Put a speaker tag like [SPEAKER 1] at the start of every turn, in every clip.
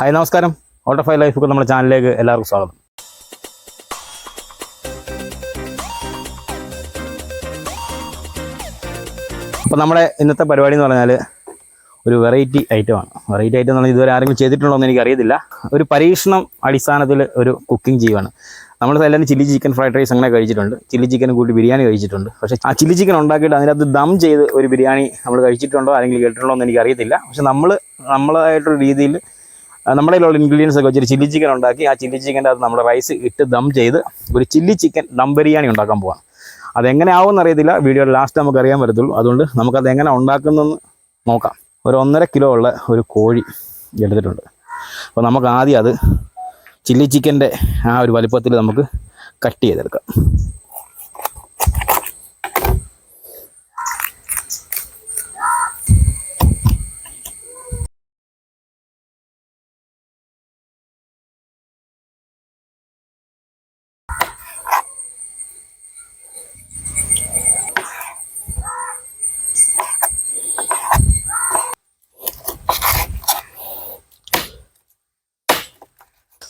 [SPEAKER 1] Hi നമസ്കാരം. Life ഒക്കെ നമ്മുടെ ചാനലിലേക്ക് എല്ലാവർക്കും സ്വാഗതം. അപ്പോൾ നമ്മുടെ ഇന്നത്തെ പരിപാടി എന്ന് പറഞ്ഞാൽ ഒരു വെറൈറ്റി ഐറ്റമാണ് വെറൈറ്റി ഐറ്റം എന്ന് പറഞ്ഞാൽ ഇതുവരെ ആരെങ്കിലും ചെയ്തിട്ടുണ്ടോ എന്ന് എനിക്കറിയത്തില്ല. ഒരു പരീക്ഷണം അടിസ്ഥാനത്തിൽ ഒരു കുക്കിംഗ് ചെയ്യുവാണ്. നമ്മൾ എല്ലാവരും ചില്ലി ചിക്കൻ ഫ്രൈഡ് റൈസ് അങ്ങനെ കഴിച്ചിട്ടുണ്ട്. ചില്ലി ചിക്കൻ കൂട്ടി ബിരിയാണി കഴിച്ചിട്ടുണ്ട്. പക്ഷേ ആ ചില്ലി ചിക്കൻ ഉണ്ടാക്കിയിട്ട് അതിനകത്ത് ദം ചെയ്ത് ഒരു ബിരിയാണി നമ്മൾ കഴിച്ചിട്ടുണ്ടോ ആരെങ്കിലും കേട്ടിട്ടുണ്ടോ എന്ന് എനിക്കറിയത്തില്ല. പക്ഷെ നമ്മൾ നമ്മളായിട്ടൊരു രീതിയിൽ നമ്മുടെ ഉള്ള ഇൻഗ്രീഡിയൻസ് ഒക്കെ വെച്ചിട്ട് ചില്ലി ചിക്കൻ ഉണ്ടാക്കി. ആ ചില്ലി ചിക്കന്റെ അത് നമ്മുടെ റൈസ് ഇട്ട് ദം ചെയ്ത് ഒരു ചില്ലി ചിക്കൻ ദം ബിരിയാണി ഉണ്ടാക്കാൻ പോവാണ്. അതെങ്ങനെ ആവുമെന്ന് അറിയത്തില്ല വീഡിയോയുടെ ലാസ്റ്റ് നമുക്ക് അറിയാൻ പറ്റത്തുള്ളൂ. അതുകൊണ്ട് നമുക്കത് എങ്ങനെ ഉണ്ടാക്കുന്നതെന്ന് നോക്കാം. ഒരു ഒന്നര കിലോ ഉള്ള ഒരു കോഴി എടുത്തിട്ടുണ്ട്. അപ്പോൾ നമുക്ക് ആദ്യം അത് ചില്ലി ചിക്കന്റെ ആ ഒരു വലുപ്പത്തിൽ നമുക്ക് കട്ട് ചെയ്തെടുക്കാം.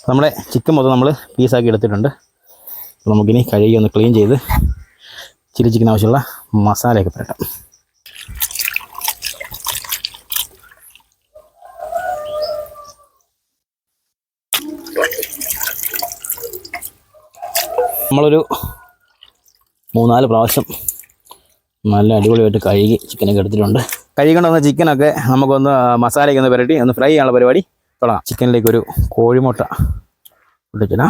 [SPEAKER 1] നമ്മുടെ ചിക്കൻ മൊത്തം നമ്മൾ പീസാക്കി എടുത്തിട്ടുണ്ട്. അപ്പോൾ നമുക്കിനി കഴുകി ഒന്ന് ക്ലീൻ ചെയ്ത് ചില്ലി ചിക്കൻ ആവശ്യമുള്ള മസാലയൊക്കെ പുരട്ടാം. നമ്മളൊരു മൂന്നാൽ പ്രാവശ്യം നല്ല അടിപൊളിയായിട്ട് കഴുകി ചിക്കനൊക്കെ എടുത്തിട്ടുണ്ട്. കഴുകിക്കൊണ്ട് വന്ന ചിക്കനൊക്കെ നമുക്കൊന്ന് മസാലയൊക്കെ ഒന്ന് പുരട്ടി ഒന്ന് ഫ്രൈ ചെയ്യാനുള്ള പരിപാടി തുടങ്ങാം ചിക്കനിലേക്ക് ഒരു കോഴിമുട്ട ഇട്ടിട്ട്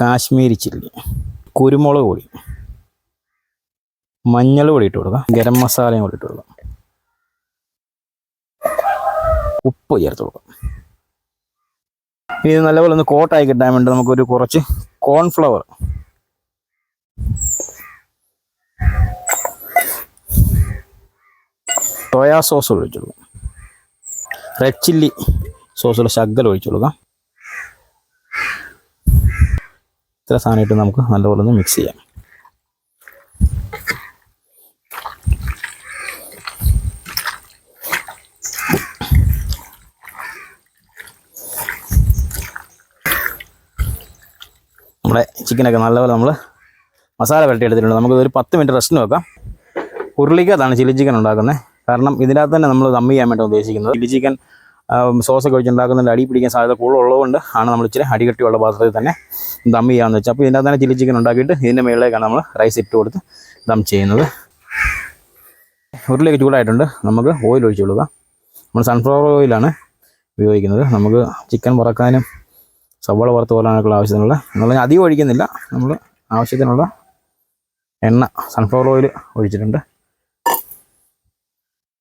[SPEAKER 1] കാശ്മീരി ചില്ലി കുരുമുളക് പൊടി മഞ്ഞൾ പൊടി ഇട്ട് കൊടുക്കാം ഗരം മസാലയും കൂടി ഇട്ട് കൊടുക്കാം. ഉപ്പ് ചേർത്ത് കൊടുക്കാം. ഇത് നല്ലപോലെ ഒന്ന് കോട്ടായി കിട്ടാൻ വേണ്ടി നമുക്കൊരു കുറച്ച് കോൺഫ്ലവർ. സോയാ സോസ് ഒഴിച്ചു കൊടുക്കാം. റെഡ് ചില്ലി സോസുള്ള ശകലം ഒഴിച്ചു കൊടുക്കാം. ഇത്ര സാധനമായിട്ട് നമുക്ക് നല്ലപോലെ ഒന്ന് മിക്സ് ചെയ്യാം. നമ്മുടെ ചിക്കനൊക്കെ നല്ലപോലെ നമ്മൾ മസാല വരട്ടി എടുത്തിട്ടുണ്ട് നമുക്ക് ഒരു പത്ത് മിനിറ്റ് റെസ്റ്റിന് വെക്കാം. ഉരുളിക്കകത്താണ് ചില്ലി ചിക്കൻ ഉണ്ടാക്കുന്നത്. കാരണം ഇതിനകത്ത് തന്നെ നമ്മൾ ദം ചെയ്യാൻ വേണ്ടി ഉദ്ദേശിക്കുന്നത്. ചില്ലി ചിക്കൻ സോസൊക്കെ വെച്ചുണ്ടാക്കുന്നതിന്റെ അടി പിടിക്കാൻ സാധ്യത കൂടുതലുള്ളതുകൊണ്ട് ആണ് നമ്മൾ ഇച്ചിരി അടികട്ടിയുള്ള പാത്രത്തിൽ തന്നെ ദം ചെയ്യാമെന്ന് വെച്ചാൽ അപ്പോൾ ഇതിനകത്ത് തന്നെ ചില്ലി ചിക്കൻ ഉണ്ടാക്കിയിട്ട് ഇതിന്റെ മുകളിലേക്കാണ് നമ്മൾ റൈസ് ഇട്ട് കൊടുത്ത് ദം ചെയ്യുന്നത്. ഉരുളിയൊക്കെ ചൂടായിട്ടുണ്ട്. നമുക്ക് ഓയിൽ ഒഴിച്ചു കൊടുക്കാം. നമ്മൾ സൺഫ്ലവർ ഓയിലാണ് ഉപയോഗിക്കുന്നത്. നമുക്ക് ചിക്കൻ വറക്കാനും സവാള വറുത്ത് പോലാനൊക്കെയുള്ള ആവശ്യത്തിനുള്ള എന്നുള്ള അധികം ഒഴിക്കുന്നില്ല. നമ്മൾ ആവശ്യത്തിനുള്ള എണ്ണ സൺഫ്ലവർ ഓയിൽ ഒഴിച്ചിട്ടുണ്ട്.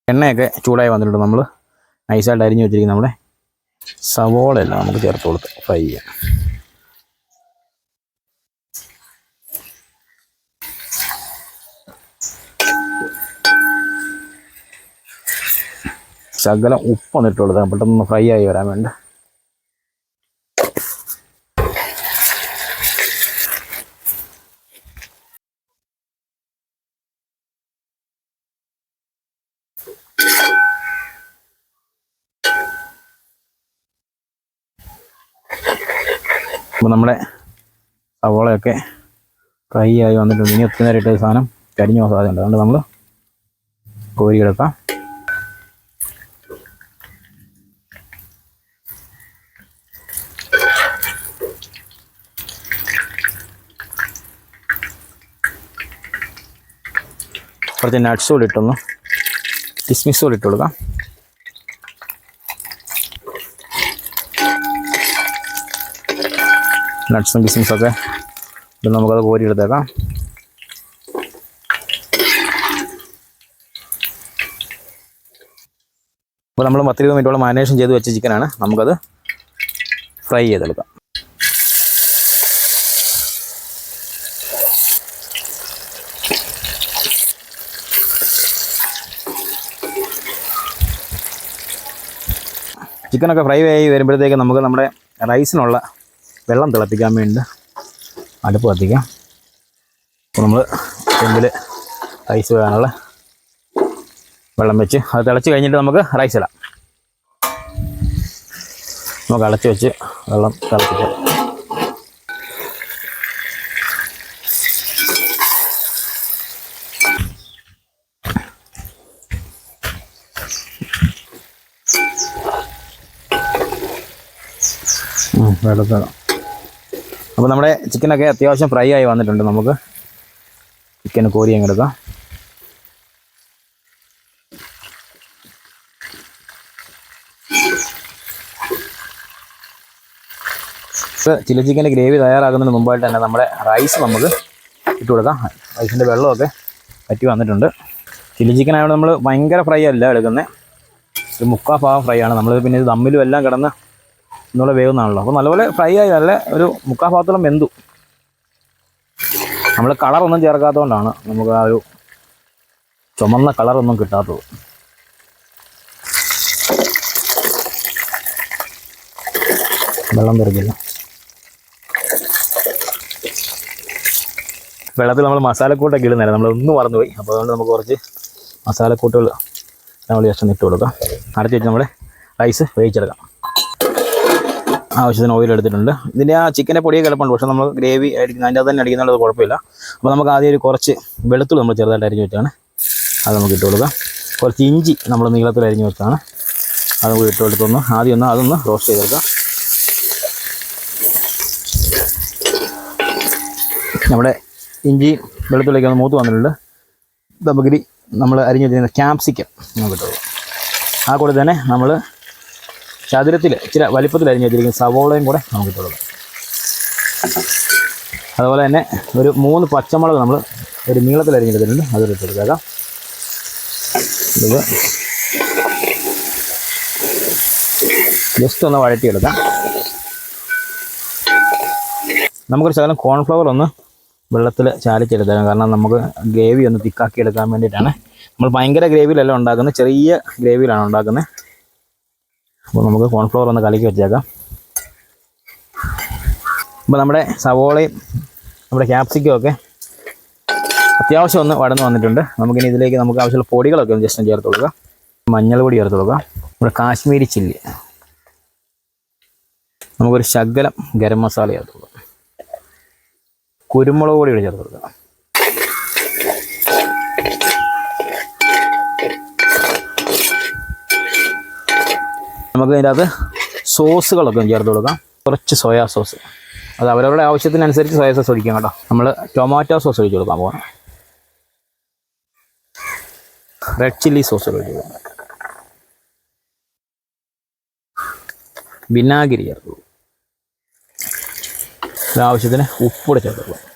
[SPEAKER 1] എണ്ണയൊക്കെ ചൂടായി വന്നിട്ടുണ്ട് നമ്മൾ. നൈസായിട്ട് അരിഞ്ഞു വെച്ചിരിക്കുന്ന നമ്മുടെ സവോളയെല്ലാം നമുക്ക് ചേർത്ത് കൊടുത്ത് ഫ്രൈ ചെയ്യാം. ശകലം ഉപ്പൊന്നിട്ട് കൊടുത്താൽ പെട്ടെന്ന് ഫ്രൈ ആയി വരാൻ വേണ്ടി. അപ്പോൾ നമ്മുടെ സവോളയൊക്കെ ഫ്രൈ ആയി വന്നിട്ടുണ്ട്. ഇനി ഒത്തിരി നേരം ഇട്ട സാധനം കരിഞ്ഞു പോകാൻ സാധ്യതയുണ്ട് അതുകൊണ്ട് നമ്മൾ കോരിയെടുക്കാം കുറച്ച് നട്ട്സ് കൂടി ഇട്ടൊന്ന് കിസ്മിസ് കൂടി ഇട്ട് കൊടുക്കാം. നട്ട്സും കിസ്മിസൊക്കെ ഇത് നമുക്കത് കോരി എടുത്തേക്കാം അപ്പോൾ നമ്മൾ പത്തിരുപത് മിനിറ്റോളം മാരിനേഷൻ ചെയ്ത് വെച്ച ചിക്കനാണ് നമുക്കത് ഫ്രൈ ചെയ്തെടുക്കാം. ചിക്കനൊക്കെ ഫ്രൈ ആയി വരുമ്പോഴത്തേക്ക് നമുക്ക് നമ്മുടെ റൈസിനുള്ള വെള്ളം തിളപ്പിക്കാൻ വേണ്ടി അടുപ്പ് കത്തിക്കാം. അപ്പോൾ നമ്മൾ ചെമ്പിൽ റൈസ് വേകാനുള്ള വെള്ളം വെച്ച് അത് തിളച്ച് കഴിഞ്ഞിട്ട് നമുക്ക് റൈസ് ഇടാം. നമുക്ക് അടച്ച് വെച്ച് വെള്ളം തിളപ്പിക്കാം. വെള്ളത്തിടാം. അപ്പോൾ നമ്മുടെ ചിക്കനൊക്കെ അത്യാവശ്യം ഫ്രൈ ആയി വന്നിട്ടുണ്ട് നമുക്ക്. ചിക്കൻ കോരി അങ്ങ് എടുക്കാം. ചില്ലി ചിക്കന്റെ ഗ്രേവി തയ്യാറാക്കുന്നതിന് മുമ്പായിട്ട് തന്നെ നമ്മുടെ റൈസ് നമുക്ക് ഇട്ട് കൊടുക്കാം. റൈസിന്റെ വെള്ളമൊക്കെ പറ്റി വന്നിട്ടുണ്ട്. ചില്ലി ചിക്കൻ ആയതുകൊണ്ട് നമ്മൾ ഭയങ്കര ഫ്രൈ അല്ല എടുക്കുന്നത് ഒരു മുക്കാൽ ഭാഗം ഫ്രൈ ആണ്. നമ്മൾ പിന്നെ ഇത് തമ്മിലും എല്ലാം കിടന്ന് ഇന്നുകൂടെ വേവുന്നതാണല്ലോ. അപ്പോൾ നല്ലപോലെ ഫ്രൈ ആയി നല്ല ഒരു മുക്കാൽ ഭാഗത്തോളം വെന്തു. നമ്മൾ കളറൊന്നും ചേർക്കാത്തതുകൊണ്ടാണ് നമുക്ക് ആ ഒരു ചുമന്ന കളറൊന്നും കിട്ടാത്തത്. വെള്ളം തെറിക്കില്ല വെള്ളത്തിൽ നമ്മൾ മസാലക്കൂട്ടൊക്കെ ഇടുന്നില്ല നമ്മളൊന്നും മറന്നുപോയി. അപ്പോൾ അതുകൊണ്ട് നമുക്ക് കുറച്ച് മസാലക്കൂട്ടുകൾ നമ്മൾ ജസ്റ്റ് ഒന്ന് ഇട്ട് കൊടുക്കാം. അടച്ചു വെച്ച് നമ്മുടെ റൈസ് വേവിച്ചെടുക്കാം. ആവശ്യത്തിന് ഓയിൽ എടുത്തിട്ടുണ്ട്. ഇതിന്റെ ആ ചിക്കന്റെ പൊടിയൊക്കെ എളുപ്പമുണ്ട് പക്ഷേ നമ്മൾ ഗ്രേവി അടിക്കുന്ന അതിന്റെ തന്നെ അടിക്കുന്നുള്ളത് കുഴപ്പമില്ല. അപ്പോൾ നമുക്ക് ആദ്യം ഒരു കുറച്ച് വെളുത്തുള്ളി നമ്മൾ ചെറുതായിട്ട് അരിഞ്ഞ് വെച്ചാണ്. അത് നമുക്ക് ഇട്ട് കൊടുക്കാം. കുറച്ച് ഇഞ്ചി നമ്മൾ നീളത്തിൽ അരിഞ്ഞ് വെച്ചാണ്. അത് നമുക്ക് ഇട്ട് കൊടുത്തൊന്ന് ആദ്യം ഒന്ന് അതൊന്ന് റോസ്റ്റ് ചെയ്തെടുക്കാം. നമ്മുടെ ഇഞ്ചി വെളുത്തുള്ളിയൊക്കെ ഒന്ന് മൂത്ത് വന്നിട്ടുണ്ട്. നമുക്കിരി നമ്മൾ അരിഞ്ഞ് വെച്ചിരിക്കുന്ന ക്യാപ്സിക്കം നമുക്ക് ഇട്ട് ആ കൂടെ തന്നെ നമ്മൾ ചതുരത്തിൽ ഇച്ചിരി അരിഞ്ഞ് വെച്ചിരിക്കുന്ന സവോളയും കൂടെ നമുക്ക് ഇട്ടുള്ളത് അതുപോലെ തന്നെ ഒരു മൂന്ന് പച്ചമുളക് നമ്മൾ ഒരു നീളത്തിൽ അരിഞ്ഞെടുത്തിട്ടുണ്ട് അതൊരു ഇട്ട് കൊടുക്കാം ഇത് ജസ്റ്റ് ഒന്ന് വഴറ്റിയെടുക്കാം. നമുക്കൊരു ശകലം കോൺഫ്ലവർ ഒന്ന് വെള്ളത്തിൽ ചാലിച്ചെടുത്തേക്കാം. കാരണം നമുക്ക് ഗ്രേവി ഒന്ന് തിക്കാക്കി എടുക്കാൻ വേണ്ടിയിട്ടാണ്. നമ്മൾ ഭയങ്കര ഗ്രേവിയിലല്ല ഉണ്ടാക്കുന്നത്. ചെറിയ ഗ്രേവിയിലാണ് ഉണ്ടാക്കുന്നത്. അപ്പോൾ നമുക്ക് കോൺഫ്ലവർ ഒന്ന് കലക്കി വെച്ചേക്കാം. അപ്പോൾ നമ്മുടെ സവോളയും നമ്മുടെ ക്യാപ്സിക്കും ഒക്കെ അത്യാവശ്യം ഒന്ന് വടന്ന് വന്നിട്ടുണ്ട്. നമുക്കിനി ഇതിലേക്ക് നമുക്ക് ആവശ്യമുള്ള പൊടികളൊക്കെ ഒന്ന് ജസ്റ്റ് ചേർത്ത് കൊടുക്കാം. മഞ്ഞൾ പൊടി ചേർത്ത് കൊടുക്കാം. നമ്മുടെ കാശ്മീരി ചില്ലി. നമുക്കൊരു ശകലം ഗരം മസാല ചേർത്ത് കൊടുക്കാം. കുരുമുളക് പൊടി കൂടി ചേർത്ത് കൊടുക്കാം. നമുക്ക് ഇതിന്റെ അകത്ത് സോസുകളൊക്കെ ചേർത്ത് കൊടുക്കാം. കുറച്ച് സോയാ സോസ്. അത് അവരവരുടെ ആവശ്യത്തിനനുസരിച്ച് സോയാ സോസ് ഒഴിക്കാം കേട്ടോ. നമ്മൾ ടൊമാറ്റോ സോസ് ഒഴിച്ച് കൊടുക്കാൻ പോകണം റെഡ് ചില്ലി സോസ് ഒഴിച്ച് കൊടുക്കാം. വിനാഗിരി ചേർത്ത് കൊടുക്കും. ആവശ്യത്തിന് ഉപ്പൂടെ ചേർത്ത് കൊടുക്കാം.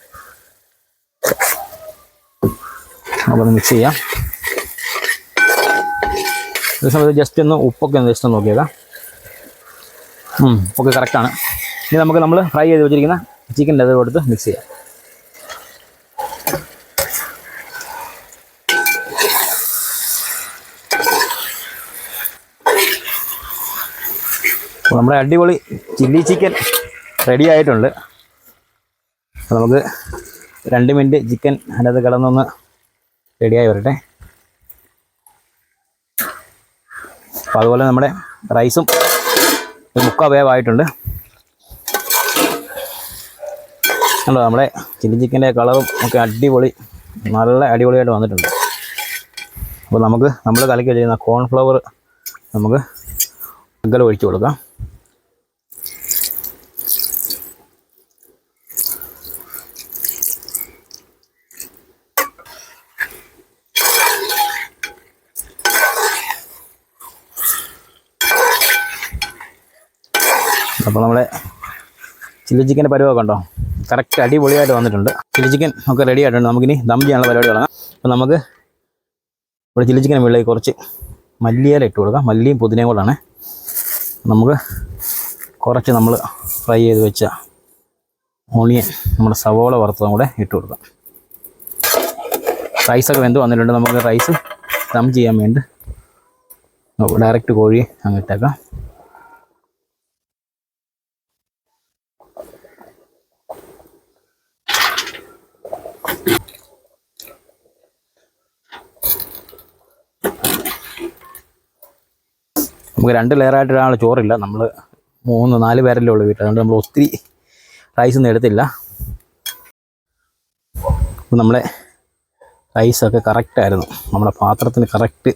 [SPEAKER 1] നമുക്കൊന്ന് മിക്സ് ചെയ്യാം. ഈ സമയത്ത് ജസ്റ്റ് ഒന്ന് ഉപ്പൊക്കെ ഒന്ന് ജസ്റ്റ് ഒന്ന് നോക്കിയേക്കാം. ഉപ്പൊക്കെ കറക്റ്റാണ് ഇനി നമുക്ക് നമ്മൾ ഫ്രൈ ചെയ്ത് വെച്ചിരിക്കുന്ന ചിക്കൻ ലെതർ കൊടുത്ത് മിക്സ് ചെയ്യാം. നമ്മുടെ അടിപൊളി ചില്ലി ചിക്കൻ റെഡി ആയിട്ടുണ്ട്. നമുക്ക് രണ്ട് മിനിറ്റ് ചിക്കൻ അതിനകത്ത് കിടന്നൊന്ന് റെഡിയായി വരട്ടെ. അപ്പോൾ അതുപോലെ നമ്മുടെ റൈസും ഒരു മുക്കാ വേവായിട്ടുണ്ട് കണ്ടോ നമ്മുടെ ചില്ലി ചിക്കന്റെ കളറും ഒക്കെ അടിപൊളി നല്ല അടിപൊളിയായിട്ട് വന്നിട്ടുണ്ട്. അപ്പോൾ നമുക്ക് നമ്മൾ കലക്കി വെച്ചിരുന്ന കോൺഫ്ലവർ നമുക്ക് അകലം ഒഴിച്ചു കൊടുക്കാം. അപ്പോൾ നമ്മളെ ചില്ലി ചിക്കന്റെ പരിവൊക്കെ ഉണ്ടോ കറക്റ്റ് അടിപൊളിയായിട്ട് വന്നിട്ടുണ്ട്. ചില്ലി ചിക്കൻ ഒക്കെ റെഡി ആയിട്ടുണ്ട്. നമുക്കിനി ദം ചെയ്യാനുള്ള പരിപാടി തുടങ്ങാം. അപ്പോൾ നമുക്ക് ഇവിടെ ചില്ലി ചിക്കൻ വെള്ളയിൽ കുറച്ച് മല്ലിയില ഇട്ട് കൊടുക്കാം. മല്ലിയും പുതിനയും കൂടാണ് നമുക്ക് കുറച്ച് നമ്മൾ ഫ്രൈ ചെയ്ത് വെച്ച ഓണിയൻ നമ്മുടെ സവോള വറുത്തതും കൂടെ ഇട്ട് കൊടുക്കാം. റൈസൊക്കെ വെന്ത് വന്നിട്ടുണ്ട്. നമുക്ക് റൈസ് ദം ചെയ്യാൻ വേണ്ടി. ഡയറക്റ്റ് കോഴി അങ്ങ് നമുക്ക് രണ്ട് ലെയറായിട്ട് ചോറില്ല. നമ്മൾ മൂന്ന് നാല് പേരല്ലേ ഉള്ളൂ വീട്ടിൽ അതുകൊണ്ട് നമ്മൾ ഒത്തിരി റൈസ് ഒന്നും എടുത്തില്ല. നമ്മളെ റൈസൊക്കെ കറക്റ്റായിരുന്നു നമ്മുടെ പാത്രത്തിന് കറക്റ്റ്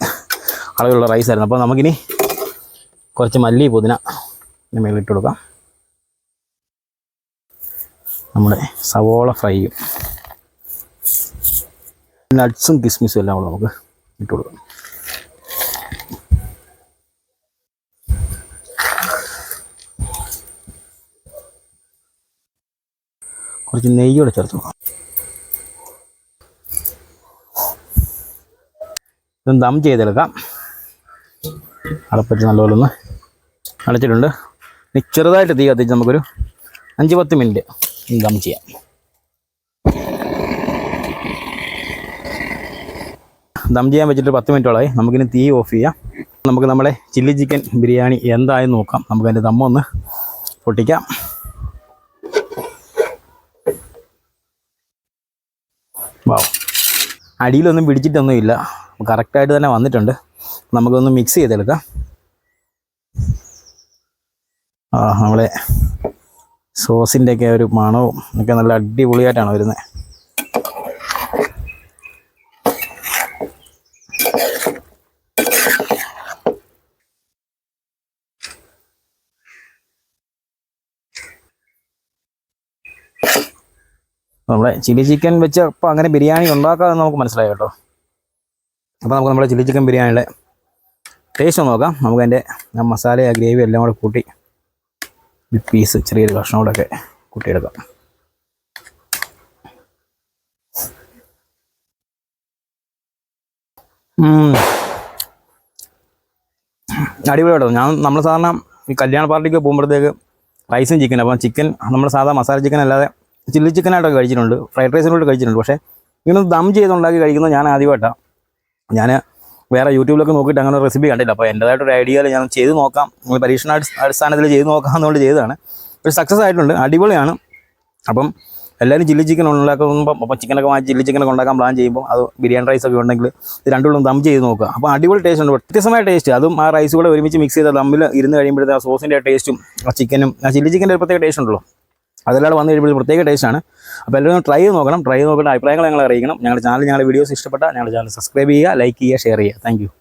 [SPEAKER 1] അളവിലുള്ള റൈസായിരുന്നു അപ്പോൾ നമുക്കിനി കുറച്ച് മല്ലി പുതിന മേളിട്ട് കൊടുക്കാം. നമ്മുടെ സവോള ഫ്രൈയും നട്ട്സും കിസ്മിസും എല്ലാം കൂടെ നമുക്ക് ഇട്ട് കൊടുക്കാം. കുറച്ച് നെയ്യോടെ ചേർത്ത് കൊടുക്കാം ഇതൊന്ന് ദം ചെയ്തെടുക്കാം. അടപ്പറ്റി നല്ലപോലെ ഒന്ന് അടച്ചിട്ടുണ്ട്. ഇനി ചെറുതായിട്ട് തീ കത്തിച്ച് നമുക്കൊരു അഞ്ച് പത്ത് മിനിറ്റ് ദം ചെയ്യാം. ദം ചെയ്യാൻ വെച്ചിട്ട് പത്ത് മിനിറ്റോളായി. നമുക്കിനി തീ ഓഫ് ചെയ്യാം. നമുക്ക് നമ്മുടെ ചില്ലി ചിക്കൻ ബിരിയാണി എന്തായെന്ന് നോക്കാം. നമുക്കതിന്റെ ദമ്മൊന്ന് പൊട്ടിക്കാം. വാവ് അടിയിലൊന്നും പിടിച്ചിട്ടൊന്നും ഇല്ല കറക്റ്റായിട്ട് തന്നെ വന്നിട്ടുണ്ട്. നമുക്കൊന്ന് മിക്സ് ചെയ്തെടുക്കാം. ആ നമ്മളെ സോസിന്റെയൊക്കെ ഒരു മണവും ഒക്കെ നല്ല അടിപൊളിയായിട്ടാണ് വരുന്നത്. നമ്മുടെ ചില്ലി ചിക്കൻ വെച്ച് അപ്പോൾ അങ്ങനെ ബിരിയാണി ഉണ്ടാക്കാതെ നമുക്ക് മനസ്സിലായി കേട്ടോ. അപ്പോൾ നമുക്ക് നമ്മുടെ ചില്ലി ചിക്കൻ ബിരിയാണിയുടെ ടേസ്റ്റ് നോക്കാം. നമുക്ക് അതിന്റെ ആ മസാല ആ ഗ്രേവി എല്ലാം കൂടെ കൂട്ടി പീസ് ചെറിയൊരു കഷ്ണം കൂടെ ഒക്കെ കൂട്ടിയെടുക്കാം. കേട്ടോ. ഞാൻ നമ്മൾ സാധാരണ ഈ കല്യാണ പാർട്ടിക്ക് പോകുമ്പോഴത്തേക്ക് റൈസും ചിക്കൻ അപ്പം ചിക്കൻ നമ്മൾ സാധാ മസാല ചിക്കൻ അല്ലാതെ ചില്ലി ചിക്കനായിട്ടൊക്കെ കഴിച്ചിട്ടുണ്ട്. ഫ്രൈഡ് റൈസിനോട് കഴിച്ചിട്ടുണ്ട്. പക്ഷേ ഇങ്ങനെ ദം ചെയ്തുണ്ടാക്കി കഴിക്കുന്നത് ഞാൻ ആദ്യമായിട്ടാണ് ഞാൻ വേറെ യൂട്യൂബിലൊക്കെ നോക്കിയിട്ട് അങ്ങനെ റെസിപ്പി കണ്ടില്ല. അപ്പോൾ എന്റെതായിട്ടൊരു ഐഡിയയിൽ ഞാൻ ചെയ്ത് നോക്കാം. പരീക്ഷണ അടിസ്ഥ- അടിസ്ഥാനത്തിൽ ചെയ്ത് നോക്കാം എന്നുകൊണ്ട് ചെയ്തതാണ്. ഒരു സക്സസ് ആയിട്ടുണ്ട്. അടിപൊളിയാണ്. അപ്പം എല്ലാവരും ചില്ലി ചിക്കൻ ഉണ്ടാക്കുമ്പോൾ അപ്പോൾ ചിക്കനൊക്കെ വാങ്ങി ചില്ലി ചിക്കനൊക്കെ ഉണ്ടാക്കാൻ പ്ലാൻ ചെയ്യുമ്പോൾ അത് ബിരിയാണി റൈസ് ഒക്കെ ഉണ്ടെങ്കിൽ ഇത് ദം ചെയ്ത് നോക്കുക. അപ്പോൾ അടിപൊളി ടേസ്റ്റ് ഉണ്ട്. വ്യത്യസ്തമായ ടേസ്റ്റ് അതും ആ റൈസ് കൂടെ ഒരുമിച്ച് മിക്സ് ചെയ്ത ദമ്മിൽ ഇരുന്ന് കഴിയുമ്പോഴത്തെ ആ സോസിന്റെ ടേസ്റ്റും ആ ചിക്കനും ആ ചില്ലി ചിക്കന്റെ ഒരു പ്രത്യേക ടേസ്റ്റ് ഉണ്ടല്ലോ. അതെല്ലാം വന്നു കഴിയുമ്പോൾ പ്രത്യേക ടേസ്റ്റാണ് അപ്പോൾ എല്ലാവരും ട്രൈ ചെയ്ത് നോക്കണം. ട്രൈ ചെയ്ത് നോക്കേണ്ട അഭിപ്രായങ്ങൾ ഞങ്ങൾ അറിയിക്കണം. ഞങ്ങളുടെ ചാനൽ ഞങ്ങളുടെ വീഡിയോസ് ഇഷ്ടപ്പെട്ട ഞങ്ങളുടെ ചാനൽ സബ്സ്ക്രൈബ് ചെയ്യുക ലൈക്ക് ചെയ്യുക ഷെയർ ചെയ്യുക. താങ്ക്